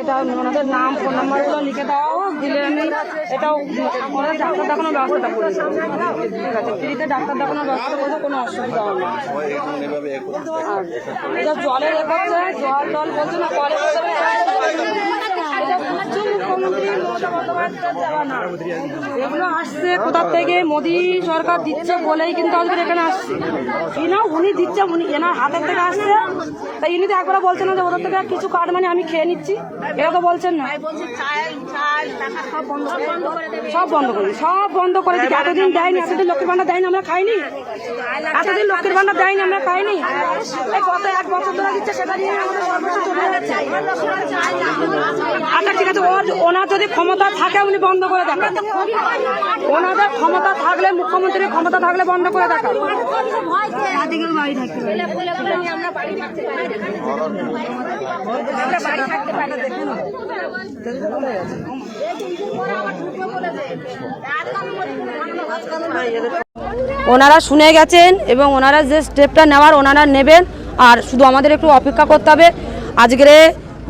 এটা ওনাদের নাম ফোন নাম্বারগুলো লিখে দাও। দিলে আমি এটাও ওনাদের ডাক্তার দেখানোর ব্যবস্থাটা করে। ঠিক আছে ফ্রিতে ডাক্তার দেখানোর ব্যবস্থা করলে কোনো অসুবিধা হবে না। এটা জলের এ করছে জল টল বলছে না কলে বলছে না, এটা বুঝছ মুখ্যমন্ত্রী মমতা বন্দ্যোপাধ্যায়ের দেওয়া না। এগুলো আসছে কোথার থেকে? মোদি সরকার দিচ্ছে বলেই কিন্তু আজকে এখানে আসছে। এনা উনি দিচ্ছে, উনি এনার হাতের থেকে আসছে। তাই ইনি তো একবার বলছেন না যে ওদের থেকে কিছু কার্ড মানে আমি খেয়ে নিচ্ছি। এটা তো বলছেন না। সব বন্ধ করে সব বন্ধ করে দিচ্ছি এতদিন দেয়নি এতদিন লক্ষ্মীর ভান্ডার দেয়নি আমরা খাইনি। এতদিন লক্ষ্মীর ভান্ডার দেয়নি আমরা খাইনি। এই গত এক বছর ধরে দিচ্ছে সেটা নিয়ে আমাদের সর্বস্ব চলে যাচ্ছে আচ্ছা ঠিক আছে ওর ওনার যদি ক্ষমতা থাকে উনি বন্ধ করে দেখান। ওনাদের ক্ষমতা থাকলে মুখ্যমন্ত্রীর ক্ষমতা থাকলে বন্ধ করে দেখান। ওনারা শুনে গেছেন এবং ওনারা যে স্টেপটা নেওয়ার, ওনারা নেবেন। আর শুধু আমাদের একটু অপেক্ষা করতে হবে। আজকের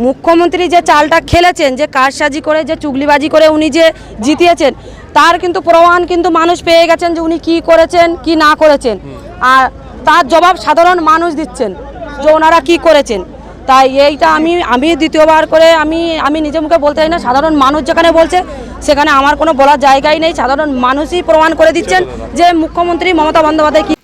মুখ্যমন্ত্রী যে চালটা খেলেছেন, যে কারসাজি করে, যে চুগলিবাজি করে উনি যে জিতিয়েছেন, তার কিন্তু প্রমাণ কিন্তু মানুষ পেয়ে গেছেন যে উনি কি করেছেন, কি না করেছেন। আর তার জবাব সাধারণ মানুষ দিচ্ছেন যে ওনারা কি করেছেন। তাই এইটা আমি আমি দ্বিতীয়বার করে আমি আমি নিজে মুখে বলতে চাই না, সাধারণ মানুষ যেখানে বলছে, সেখানে আমার কোনো বলার জায়গাই নেই। সাধারণ মানুষই প্রমাণ করে দিচ্ছেন যে মুখ্যমন্ত্রী মমতা বন্দ্যোপাধ্যায় কী